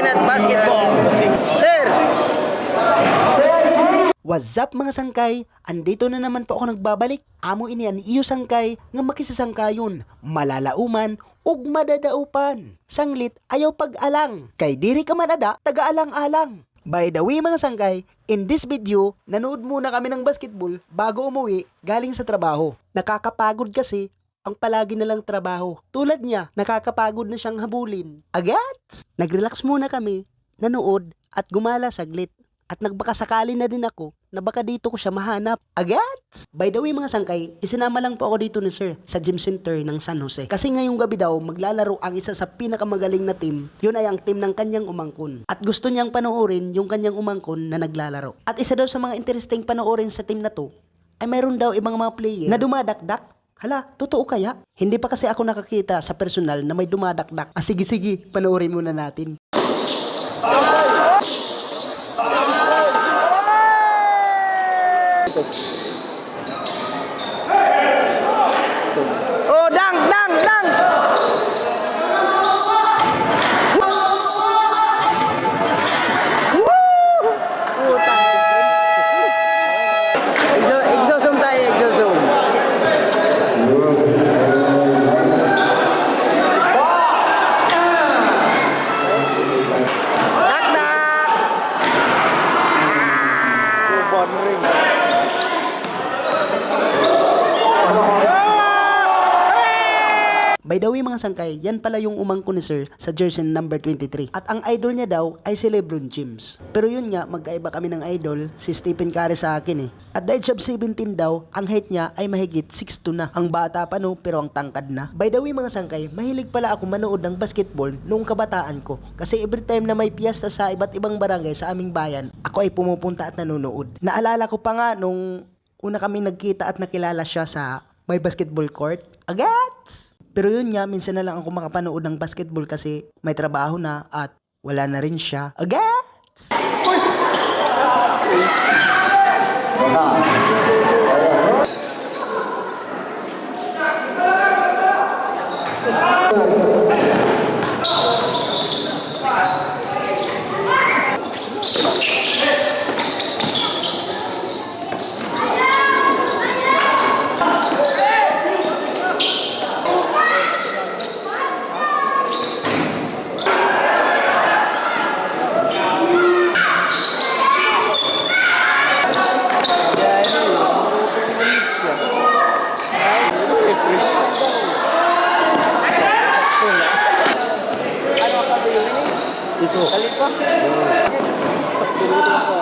natin at basketball. Sir! What's up mga sangkay? Andito na naman po ako nagbabalik. Amo ini an iyo sangkay nga makisasangkayon, malalauman ug madadaupan. Sanglit ayaw pag-alang. Kay diri ka manada, taga-alang-alang. By the way mga sangkay, in this video, nanood muna kami ng basketball bago umuwi galing sa trabaho. Nakakapagod kasi ang palagi na lang trabaho. Tulad niya, nakakapagod na siyang habulin. Agad! Nag-relax muna kami, nanood at gumala saglit. At nagbakasakali na din ako na baka dito ko siya mahanap. Agad! By the way mga sangkay, isinama lang po ako dito ni Sir sa gym center ng San Jose. Kasi ngayong gabi daw maglalaro ang isa sa pinakamagaling na team. Yun ay ang team ng kanyang umangkon. At gusto niyang panoorin yung kanyang umangkon na naglalaro. At isa daw sa mga interesting panoorin sa team na to ay mayroon daw ibang mga player na dumadakdak Hala, totoo kaya? Hindi pa kasi ako nakakita sa personal na may dumadakdak. Ah, sige sige, panoorin muna natin. Oh, คนหนึ่ง By the way mga sangkay, yan pala yung umangko ni Sir sa jersey number 23. At ang idol niya daw ay si Lebron James. Pero yun nga, magkaiba kami ng idol, si Stephen Curry sa akin eh. At the age of 17 daw, ang height niya ay mahigit 6'2 na. Ang bata pa no, pero ang tangkad na. By the way mga sangkay, mahilig pala ako manood ng basketball noong kabataan ko. Kasi every time na may piyesta sa iba't ibang barangay sa aming bayan, ako ay pumupunta at nanonood. Naalala ko pa nga nung una kaming nagkita at nakilala siya sa may basketball court. Agad! Pero yun nga, minsan na lang ako makapanood ng basketball kasi may trabaho na at wala na rin siya. Agad! Ito.